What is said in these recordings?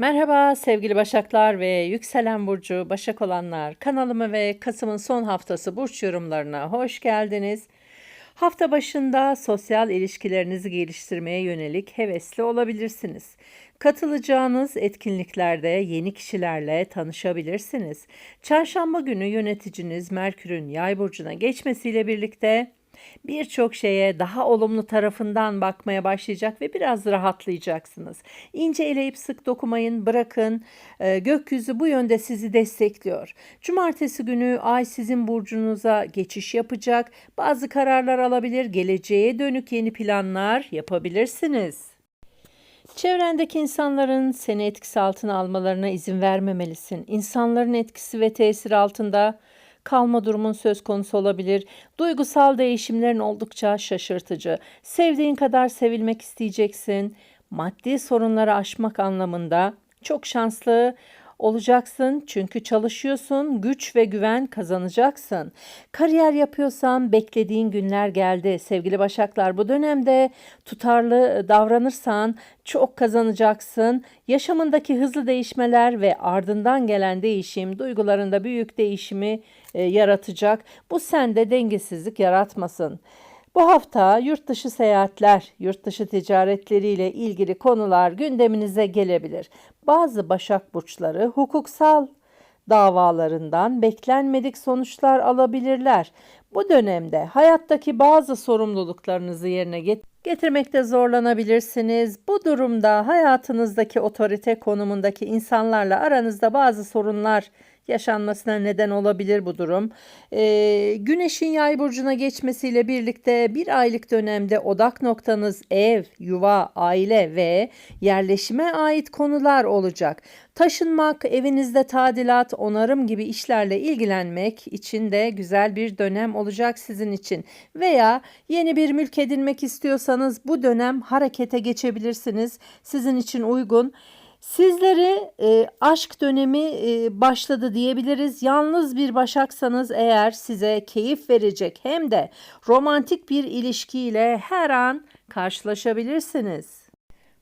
Merhaba sevgili Başaklar ve yükselen burcu Başak olanlar. Kanalıma ve Kasım'ın son haftası burç yorumlarına hoş geldiniz. Hafta başında sosyal ilişkilerinizi geliştirmeye yönelik hevesli olabilirsiniz. Katılacağınız etkinliklerde yeni kişilerle tanışabilirsiniz. Çarşamba günü yöneticiniz Merkür'ün Yay burcuna geçmesiyle birlikte birçok şeye daha olumlu tarafından bakmaya başlayacak ve biraz rahatlayacaksınız. İnce eleyip sık dokumayın, bırakın. Ee, gökyüzü bu yönde sizi destekliyor. Cumartesi günü ay sizin burcunuza geçiş yapacak. Bazı kararlar alabilir, geleceğe dönük yeni planlar yapabilirsiniz. Çevrendeki insanların seni etkisi altına almalarına izin vermemelisin. İnsanların etkisi ve tesiri altında kalma durumun söz konusu olabilir. Duygusal değişimlerin oldukça şaşırtıcı. Sevdiğin kadar sevilmek isteyeceksin. Maddi sorunları aşmak anlamında çok şanslı olacaksın çünkü çalışıyorsun, güç ve güven kazanacaksın. Kariyer yapıyorsan beklediğin günler geldi. Sevgili Başaklar bu dönemde tutarlı davranırsan çok kazanacaksın. Yaşamındaki hızlı değişmeler ve ardından gelen değişim duygularında büyük değişimi e, yaratacak. Bu sende dengesizlik yaratmasın. Bu hafta yurt dışı seyahatler, yurt dışı ticaretleriyle ilgili konular gündeminize gelebilir. Bazı Başak burçları hukuksal davalarından beklenmedik sonuçlar alabilirler. Bu dönemde hayattaki bazı sorumluluklarınızı yerine getirmekte zorlanabilirsiniz. Bu durumda hayatınızdaki otorite konumundaki insanlarla aranızda bazı sorunlar yaşanmasına neden olabilir bu durum. Ee, güneşin yay burcuna geçmesiyle birlikte bir aylık dönemde odak noktanız ev, yuva, aile ve yerleşime ait konular olacak. Taşınmak, evinizde tadilat, onarım gibi işlerle ilgilenmek için de güzel bir dönem olacak sizin için. Veya yeni bir mülk edinmek istiyorsanız bu dönem harekete geçebilirsiniz. Sizin için uygun. Sizleri e, aşk dönemi e, başladı diyebiliriz. Yalnız bir başaksanız eğer size keyif verecek hem de romantik bir ilişkiyle her an karşılaşabilirsiniz.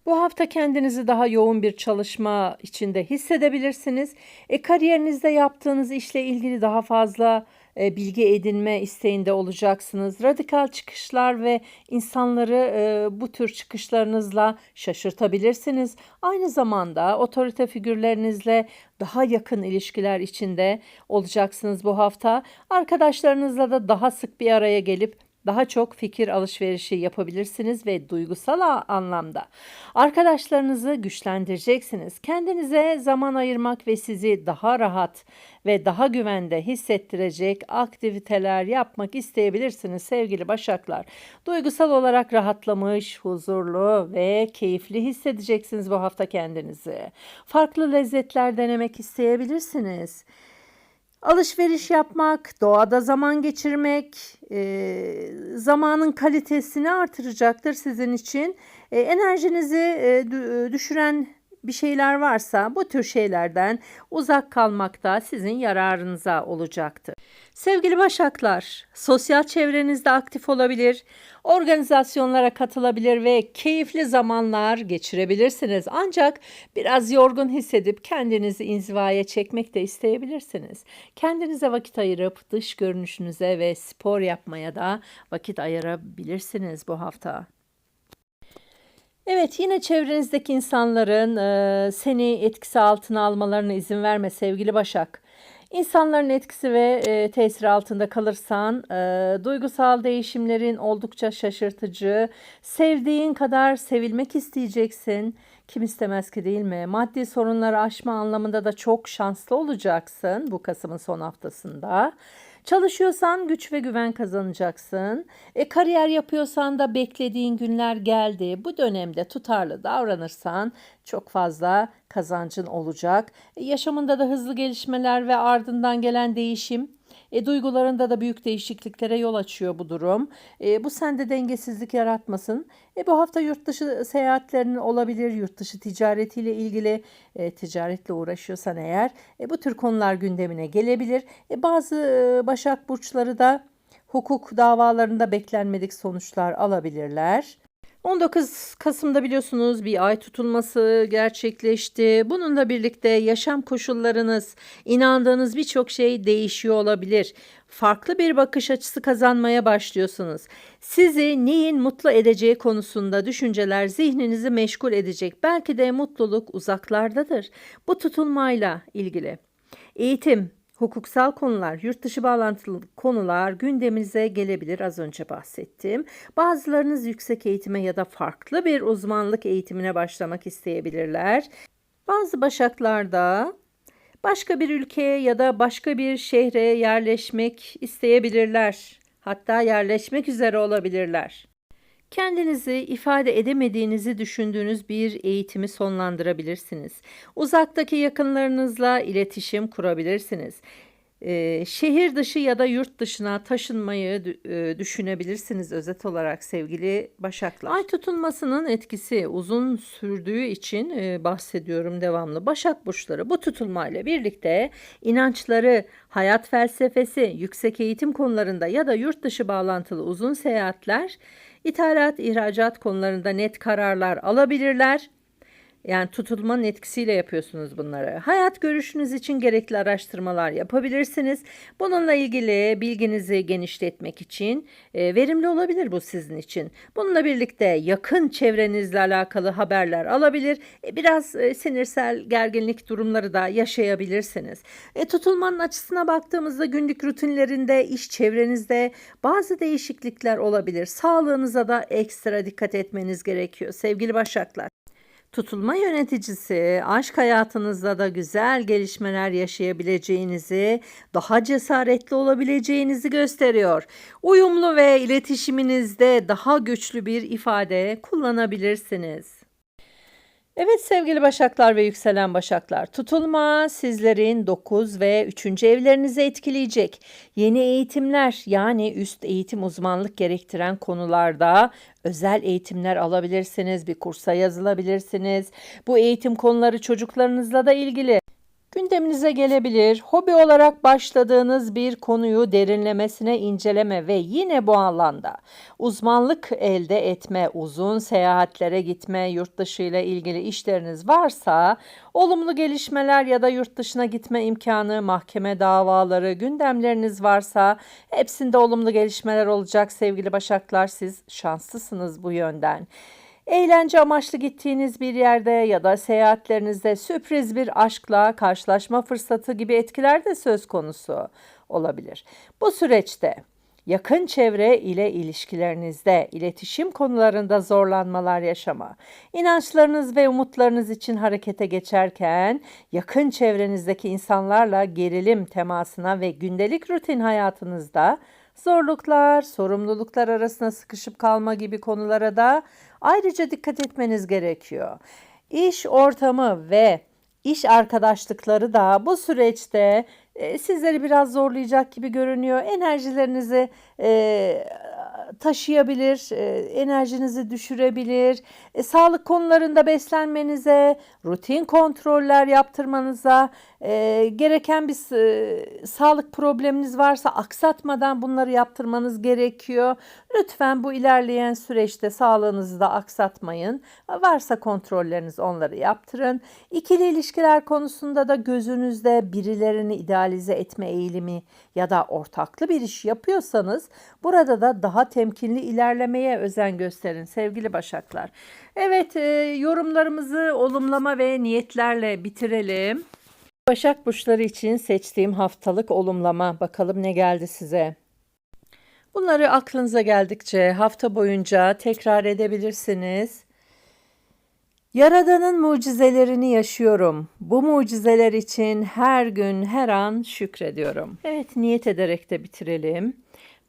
Bu hafta kendinizi daha yoğun bir çalışma içinde hissedebilirsiniz. E, kariyerinizde yaptığınız işle ilgili daha fazla bilgi edinme isteğinde olacaksınız. Radikal çıkışlar ve insanları e, bu tür çıkışlarınızla şaşırtabilirsiniz. Aynı zamanda otorite figürlerinizle daha yakın ilişkiler içinde olacaksınız bu hafta. Arkadaşlarınızla da daha sık bir araya gelip daha çok fikir alışverişi yapabilirsiniz ve duygusal anlamda arkadaşlarınızı güçlendireceksiniz. Kendinize zaman ayırmak ve sizi daha rahat ve daha güvende hissettirecek aktiviteler yapmak isteyebilirsiniz sevgili Başaklar. Duygusal olarak rahatlamış, huzurlu ve keyifli hissedeceksiniz bu hafta kendinizi. Farklı lezzetler denemek isteyebilirsiniz. Alışveriş yapmak, doğada zaman geçirmek, e, zamanın kalitesini artıracaktır sizin için. E, enerjinizi e, düşüren bir şeyler varsa bu tür şeylerden uzak kalmak da sizin yararınıza olacaktır. Sevgili Başaklar, sosyal çevrenizde aktif olabilir, organizasyonlara katılabilir ve keyifli zamanlar geçirebilirsiniz. Ancak biraz yorgun hissedip kendinizi inzivaya çekmek de isteyebilirsiniz. Kendinize vakit ayırıp dış görünüşünüze ve spor yapmaya da vakit ayırabilirsiniz bu hafta. Evet yine çevrenizdeki insanların e, seni etkisi altına almalarına izin verme sevgili Başak. İnsanların etkisi ve e, tesiri altında kalırsan e, duygusal değişimlerin oldukça şaşırtıcı. Sevdiğin kadar sevilmek isteyeceksin. Kim istemez ki değil mi? Maddi sorunları aşma anlamında da çok şanslı olacaksın bu Kasım'ın son haftasında. Çalışıyorsan güç ve güven kazanacaksın. E, kariyer yapıyorsan da beklediğin günler geldi. Bu dönemde tutarlı davranırsan çok fazla kazancın olacak. E, yaşamında da hızlı gelişmeler ve ardından gelen değişim e, duygularında da büyük değişikliklere yol açıyor bu durum. E, bu sende dengesizlik yaratmasın. E, bu hafta yurt dışı seyahatlerinin olabilir, yurt dışı ticaretiyle ilgili e, ticaretle uğraşıyorsan eğer e, bu tür konular gündemine gelebilir. E, bazı e, Başak Burçları da hukuk davalarında beklenmedik sonuçlar alabilirler. 19 Kasım'da biliyorsunuz bir ay tutulması gerçekleşti. Bununla birlikte yaşam koşullarınız, inandığınız birçok şey değişiyor olabilir. Farklı bir bakış açısı kazanmaya başlıyorsunuz. Sizi neyin mutlu edeceği konusunda düşünceler zihninizi meşgul edecek. Belki de mutluluk uzaklardadır. Bu tutulmayla ilgili. Eğitim, Hukuksal konular, yurt dışı bağlantılı konular gündeminize gelebilir az önce bahsettim. Bazılarınız yüksek eğitime ya da farklı bir uzmanlık eğitimine başlamak isteyebilirler. Bazı başaklarda başka bir ülkeye ya da başka bir şehre yerleşmek isteyebilirler. Hatta yerleşmek üzere olabilirler. Kendinizi ifade edemediğinizi düşündüğünüz bir eğitimi sonlandırabilirsiniz. Uzaktaki yakınlarınızla iletişim kurabilirsiniz. Ee, şehir dışı ya da yurt dışına taşınmayı e, düşünebilirsiniz özet olarak sevgili Başaklar. Ay tutulmasının etkisi uzun sürdüğü için e, bahsediyorum devamlı. Başak burçları bu tutulmayla birlikte inançları, hayat felsefesi, yüksek eğitim konularında ya da yurt dışı bağlantılı uzun seyahatler İthalat, ihracat konularında net kararlar alabilirler. Yani tutulmanın etkisiyle yapıyorsunuz bunları. Hayat görüşünüz için gerekli araştırmalar yapabilirsiniz. Bununla ilgili bilginizi genişletmek için e, verimli olabilir bu sizin için. Bununla birlikte yakın çevrenizle alakalı haberler alabilir. E, biraz e, sinirsel gerginlik durumları da yaşayabilirsiniz. E, tutulmanın açısına baktığımızda günlük rutinlerinde, iş çevrenizde bazı değişiklikler olabilir. Sağlığınıza da ekstra dikkat etmeniz gerekiyor sevgili başaklar. Tutulma yöneticisi aşk hayatınızda da güzel gelişmeler yaşayabileceğinizi, daha cesaretli olabileceğinizi gösteriyor. Uyumlu ve iletişiminizde daha güçlü bir ifade kullanabilirsiniz. Evet sevgili başaklar ve yükselen başaklar, tutulma sizlerin 9 ve 3. evlerinizi etkileyecek. Yeni eğitimler yani üst eğitim uzmanlık gerektiren konularda özel eğitimler alabilirsiniz, bir kursa yazılabilirsiniz. Bu eğitim konuları çocuklarınızla da ilgili. Gündeminize gelebilir. Hobi olarak başladığınız bir konuyu derinlemesine inceleme ve yine bu alanda uzmanlık elde etme, uzun seyahatlere gitme, yurt dışı ile ilgili işleriniz varsa olumlu gelişmeler ya da yurt dışına gitme imkanı, mahkeme davaları, gündemleriniz varsa hepsinde olumlu gelişmeler olacak sevgili Başaklar. Siz şanslısınız bu yönden. Eğlence amaçlı gittiğiniz bir yerde ya da seyahatlerinizde sürpriz bir aşkla karşılaşma fırsatı gibi etkiler de söz konusu olabilir. Bu süreçte yakın çevre ile ilişkilerinizde, iletişim konularında zorlanmalar yaşama, inançlarınız ve umutlarınız için harekete geçerken yakın çevrenizdeki insanlarla gerilim temasına ve gündelik rutin hayatınızda zorluklar, sorumluluklar arasında sıkışıp kalma gibi konulara da ayrıca dikkat etmeniz gerekiyor. İş ortamı ve iş arkadaşlıkları da bu süreçte e, sizleri biraz zorlayacak gibi görünüyor. Enerjilerinizi e, taşıyabilir, e, enerjinizi düşürebilir. E, sağlık konularında beslenmenize, rutin kontroller yaptırmanıza, e, gereken bir e, sağlık probleminiz varsa aksatmadan bunları yaptırmanız gerekiyor. Lütfen bu ilerleyen süreçte sağlığınızı da aksatmayın. Varsa kontrolleriniz onları yaptırın. İkili ilişkiler konusunda da gözünüzde birilerini idealize etme eğilimi ya da ortaklı bir iş yapıyorsanız burada da daha temkinli ilerlemeye özen gösterin sevgili başaklar. Evet e, yorumlarımızı olumlama ve niyetlerle bitirelim. Başak burçları için seçtiğim haftalık olumlama. Bakalım ne geldi size. Bunları aklınıza geldikçe hafta boyunca tekrar edebilirsiniz. Yaradan'ın mucizelerini yaşıyorum. Bu mucizeler için her gün, her an şükrediyorum. Evet, niyet ederek de bitirelim.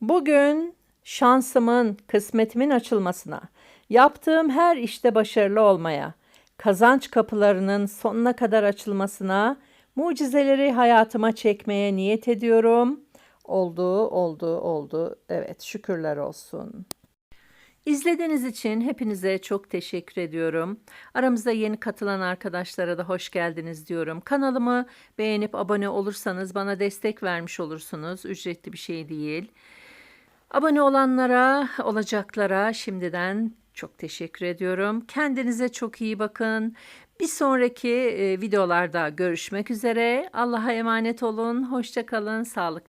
Bugün şansımın, kısmetimin açılmasına, yaptığım her işte başarılı olmaya, kazanç kapılarının sonuna kadar açılmasına, mucizeleri hayatıma çekmeye niyet ediyorum. Oldu, oldu, oldu. Evet, şükürler olsun. İzlediğiniz için hepinize çok teşekkür ediyorum. Aramızda yeni katılan arkadaşlara da hoş geldiniz diyorum. Kanalımı beğenip abone olursanız bana destek vermiş olursunuz. Ücretli bir şey değil. Abone olanlara, olacaklara şimdiden Çok teşekkür ediyorum. Kendinize çok iyi bakın. Bir sonraki e, videolarda görüşmek üzere. Allah'a emanet olun. Hoşça kalın. Sağlık